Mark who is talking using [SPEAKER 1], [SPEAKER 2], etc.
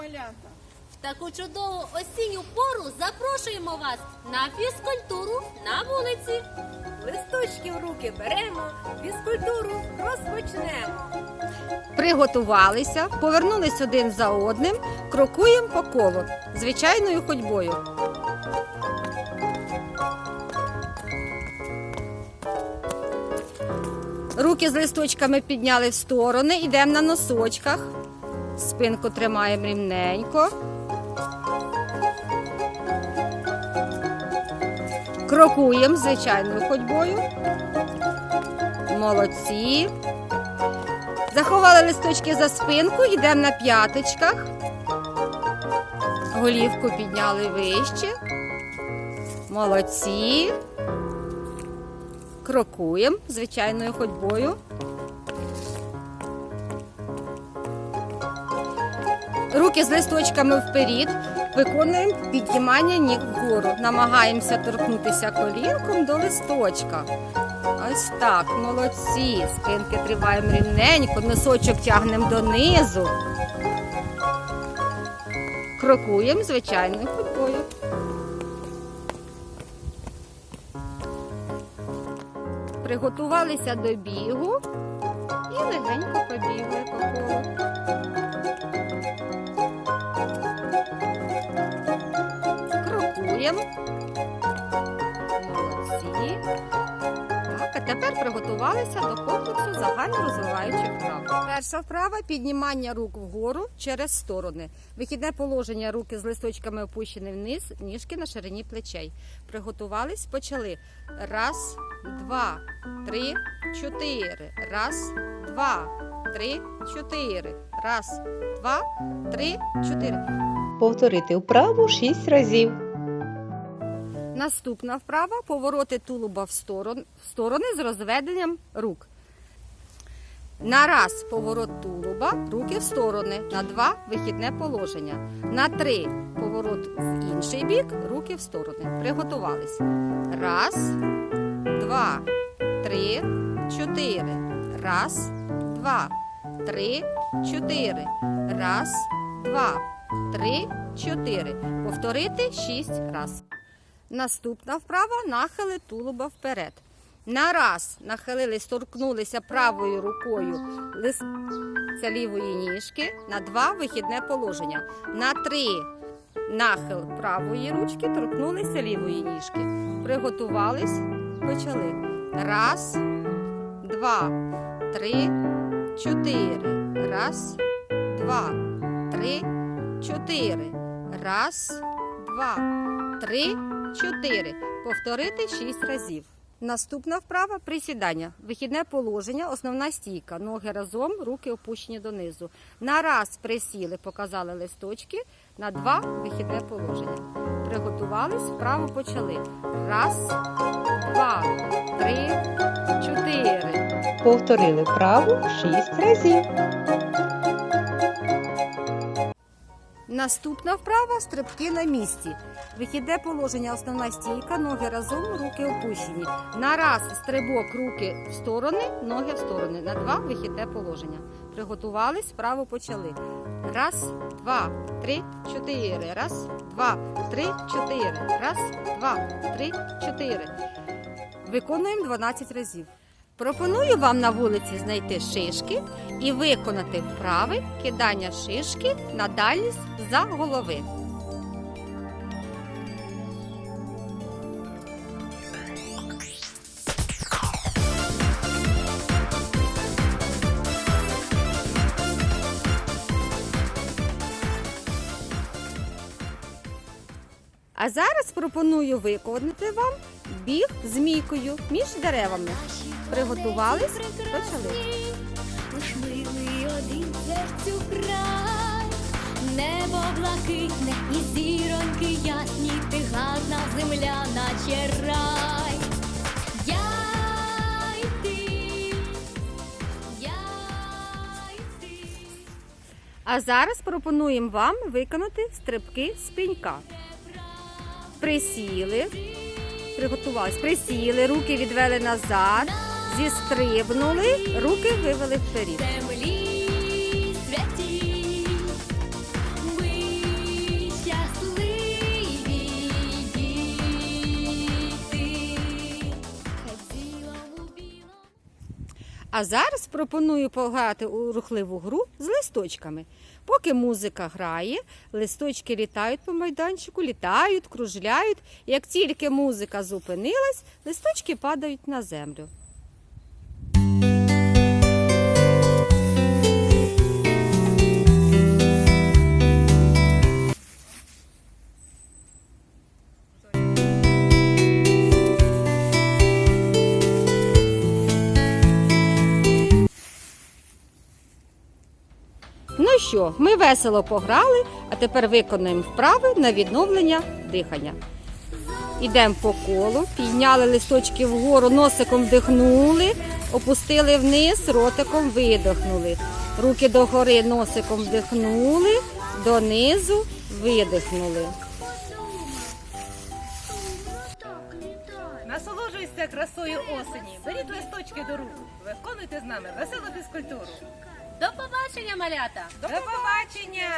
[SPEAKER 1] малята.
[SPEAKER 2] В таку чудову осінню пору запрошуємо вас на фізкультуру на вулиці.
[SPEAKER 3] Листочки в руки беремо, фізкультуру розпочнемо.
[SPEAKER 4] Приготувалися, повернулись один за одним, крокуємо по колу звичайною ходьбою. Руки з листочками підняли в сторони, йдемо на носочках. Спинку тримаємо рівненько. Крокуємо звичайною ходьбою. Молодці. Заховали листочки за спинку, йдемо на п'яточках. Голівку підняли вище. Молодці. Крокуємо звичайною ходьбою. Руки з листочками вперед. Виконуємо піднімання ніг вгору. Намагаємося торкнутися колінком до листочка. Ось так, молодці. Спинки триваємо рівненько, носочок тягнемо донизу. Крокуємо звичайною ходьбою. Приготувалися до бігу і легенько побігли по колу. Крокуємо. Молодці. Так, а тепер приготувалися до комплексу загальнорозвиваючих вправ. Перша вправа піднімання рук вгору через сторони. Вихідне положення руки з листочками опущені вниз, ніжки на ширині плечей. Приготувались, почали. Раз, два, три, чотири. Раз, два, три, чотири. Раз, два, три, чотири.
[SPEAKER 5] Повторити вправу 6 разів.
[SPEAKER 4] Наступна вправа повороти тулуба в сторони, в сторони з розведенням рук. На раз поворот тулуба, руки в сторони. На два вихідне положення. На три поворот в інший бік, руки в сторони. Приготувались. Раз, два, три, чотири. Раз, два, три, чотири. Раз, два, три, чотири. Повторити шість раз. Наступна вправа нахили тулуба вперед. На раз нахилились, торкнулися правою рукою листця лівої ніжки. На два вихідне положення. На три нахил правої ручки, торкнулися лівої ніжки. Приготувались, почали. Раз, два, три, чотири. Раз, два, три, чотири. Раз, два, три, чотири. Повторити шість разів. Наступна вправа присідання. Вихідне положення, основна стійка. Ноги разом, руки опущені донизу. На раз присіли, показали листочки. На два вихідне положення. Приготувались, вправо почали. Раз, два, три, чотири.
[SPEAKER 5] Повторили вправу 6 разів.
[SPEAKER 4] Наступна вправа стрибки на місці. Вихідне положення, основна стійка, ноги разом, руки опущені. На раз стрибок, руки в сторони, ноги в сторони. На два вихідне положення. Приготувались, вправо почали. Раз, два, три, чотири. Раз, два, три, чотири. Раз, два, три, чотири. Виконуємо 12 разів. Пропоную вам на вулиці знайти шишки і виконати вправи кидання шишки на дальність за голови. А зараз пропоную виконати вам біг змійкою між деревами. Приготувались? Почали.
[SPEAKER 6] Лиш милий один серцю край, небо блакитне і зіроньки ясні, ти гарна земля, наче рай. Я й ти, я й ти.
[SPEAKER 4] А зараз пропонуємо вам виконати стрибки з пенька. Присіли, приготувались, присіли, руки відвели назад, зістрибнули, руки вивели вперед.
[SPEAKER 6] Землі.
[SPEAKER 4] А зараз пропоную пограти у рухливу гру з листочками. Поки музика грає, листочки літають по майданчику, літають, кружляють. Як тільки музика зупинилась, листочки падають на землю. Ну що, ми весело пограли, а тепер виконуємо вправи на відновлення дихання. Ідемо по колу, підняли листочки вгору, носиком вдихнули, опустили вниз, ротиком видихнули. Руки догори носиком вдихнули, донизу видихнули.
[SPEAKER 3] Насолоджуйся красою осені. Беріть листочки до рук. Виконуйте з нами веселу фізкультуру.
[SPEAKER 2] До побачення, малята!
[SPEAKER 3] До побачення!